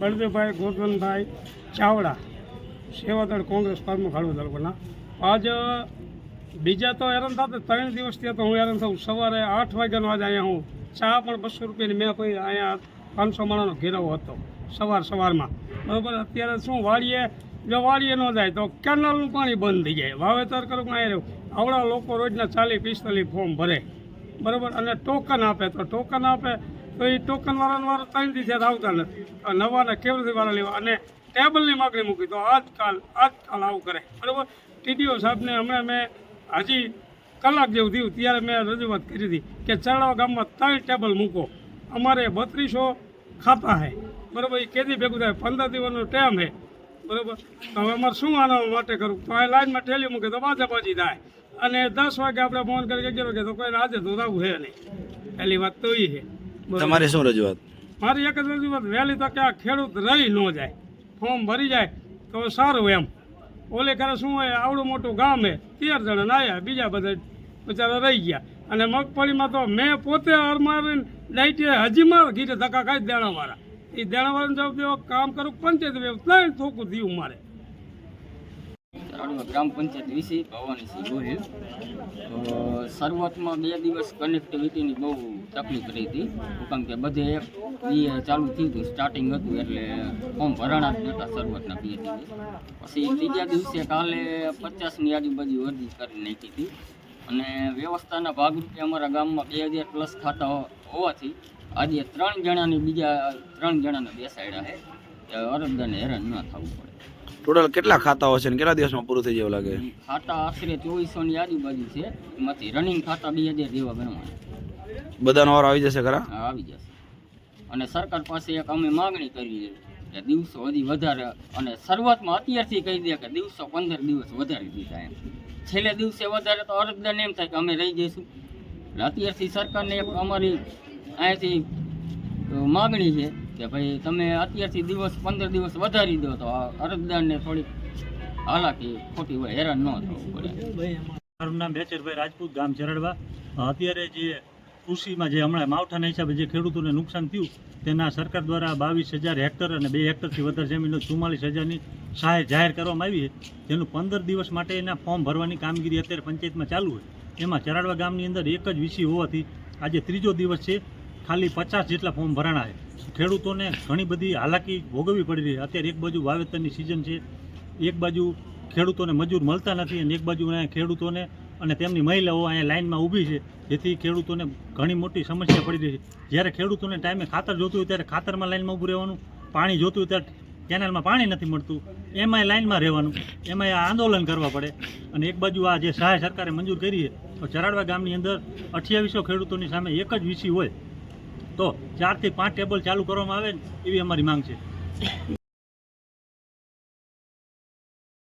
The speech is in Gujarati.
બળદેવભાઈ ગોરધનભાઈ ચાવડા, સેવાદળ કોંગ્રેસ પ્રમુખ હળવદ તાલુકાના. આજ બીજા તો હેરાન થતા ત્રણ દિવસથી તો હું હેરાન થઉં. સવારે આઠ વાગ્યાનો આજે અહીંયા હું ચા પણ બસો રૂપિયાની મેં કોઈ અહીંયા પાંચસો માણાનો ઘેરાવો હતો, સવાર સવારમાં. બરાબર, અત્યારે શું વાડીએ, જો વાડીએ ન જાય તો કેનાલનું પાણી બંધ થઈ જાય. વાવેતર કરું અહીંયા રહ્યું? આવડા લોકો રોજના ચાલીસ પિસ્તાલીસ ફોર્મ ભરે. બરાબર, અને ટોકન આપે તો ટોકન આપે તો એ ટોકન વાળાને વાળા ત્રણ દિવસે આવતા નથી. નવાના કેવલથી વાળા લેવા? અને ટેબલની માગણી મૂકી તો આજકાલ આજકાલ આવું કરે. બરાબર? ટીડીઓ સાહેબને હમણાં મેં હજી કલાક જેવું થયું. ત્યારે મેં રજૂઆત કરી હતી કે ચરડાવા ગામમાં ત્રણ ટેબલ મૂકો. અમારે બત્રીસો ખાતા હે. બરાબર? એ કેદી ભેગું થાય? પંદર દિવસનો ટાઈમ હે. બરાબર? તો હવે અમારે શું આના માટે કરવું? તો અહીં લાઈનમાં ઠેલી મૂકે તો બાજાબાજી થાય. અને દસ વાગે આપણે ફોન કરી અગિયાર વાગે તો કોઈને આજે ધોરાવું છે નહીં. પહેલી વાત તો એ છે. તમારી શું રજૂઆત? મારી એક જ રજૂઆત વહેલી તકે આ ખેડૂત રહી ન જાય ફોર્મ ભરી જાય તો સારું એમ. ઓલે ખરે શું હોય આવડું મોટું ગામ હે તેર જણા આવ્યા બીજા બધા બિચારા રહી ગયા. અને મગફળીમાં તો મેં પોતે અરમારી ડાઈટે હજી માર ઘીરે ધક્કા ખાઈ દેણાવાળા. એ દેણાવાળાને જવાબ દેવો કામ કરું પંચાયત ત્રણ થોકું થયું મારે. ગ્રામ પંચાયત વિશે ભવાની છે ગોહિલ તો શરૂઆતમાં બે દિવસ કનેક્ટિવિટીની બહુ તકલીફ રહી હતી, કારણ કે બધે એક એ ચાલુ થયું હતું સ્ટાર્ટિંગ હતું એટલે ફોર્મ ભરાણા જ નહોતા શરૂઆતના બે દિવસ. પછી ત્રીજા દિવસે કાલે પચાસની આજુબાજુ અરજી કરી નાખી હતી. અને વ્યવસ્થાના ભાગરૂપે અમારા ગામમાં બે હજાર પ્લસ ખાતા હોવાથી આજે ત્રણ જણાની બીજા ત્રણ જણાને બેસાડ્યા છે. અરજદારને હેરાન ન થવું પડે. ટોટલ કેટલા ખાતાઓ છે ને કેટલા દિવસમાં પૂરું થઈ જાય એવું લાગે? ખાતા આશરે ચોવીસો ની આજુબાજુ છે. એમાંથી રનિંગ ખાતા બે હજાર જેવા ગણવાના. બધાનો વારો આવી જશે ખરા? આવી જશે. અને સરકાર પાસે એક અમે માગણી કરી છે કે દિવસો હજી વધારે અને શરૂઆતમાં અત્યારથી કહી દે કે દિવસો પંદર દિવસ વધારી દીધા એમ. છેલ્લે દિવસે વધારે તો અરજદારને એમ થાય કે અમે રહી જઈશું. એટલે અત્યારથી સરકારને એક અમારી અહીંયાથી માગણી છે કે ભાઈ તમે અત્યારથી દિવસ પંદર દિવસ વધારી દો તો અરજદારને થોડીક હાલાકી ખોટી હોય, હેરાન ન થવું પડે. મારું નામ બેચરભાઈ રાજપૂત, ગામ ચરડવા અત્યારે જે કૃષિમાં જે હમણાં માવઠાના હિસાબે જે ખેડૂતોને નુકસાન થયું, તેના સરકાર દ્વારા બાવીસ હજાર હેક્ટર અને બે હેક્ટરથી વધારે જમીનનો ચુમ્માલીસ હજારની સહાય જાહેર કરવામાં આવી છે. જેનું પંદર દિવસ માટે એના ફોર્મ ભરવાની કામગીરી અત્યારે પંચાયતમાં ચાલુ હોય. એમાં ચરાડવા ગામની અંદર એક જ વિષય હોવાથી આજે ત્રીજો દિવસ છે. ખાલી પચાસ જેટલા ફોર્મ ભરાણા છે. ખેડૂતોને ઘણી બધી હાલાકી ભોગવવી પડી રહી છે. અત્યારે એક બાજુ વાવેતરની સિઝન છે, એક બાજુ ખેડૂતોને મજૂર મળતા નથી અને એક બાજુ ખેડૂતોને અને તેમની મહિલાઓ અહીંયા લાઇનમાં ઊભી છે. જેથી ખેડૂતોને ઘણી મોટી સમસ્યા પડી રહી છે. જ્યારે ખેડૂતોને ટાઈમે ખાતર જોતું હોય ત્યારે ખાતરમાં લાઇનમાં ઊભું રહેવાનું, પાણી જોતું હોય ત્યારે કેનાલમાં પાણી નથી મળતું. એમાંય લાઇનમાં રહેવાનું, એમાંય આંદોલન કરવા પડે. અને એક બાજુ આ જે સહાય સરકારે મંજૂર કરી છે, તો ચરાડવા ગામની અંદર અઠ્યાવીસો ખેડૂતોની સામે એક જ વિષય હોય. તો ચારથી પાંચ ટેબલ ચાલુ કરવામાં આવે ને એવી અમારી માંગ છે.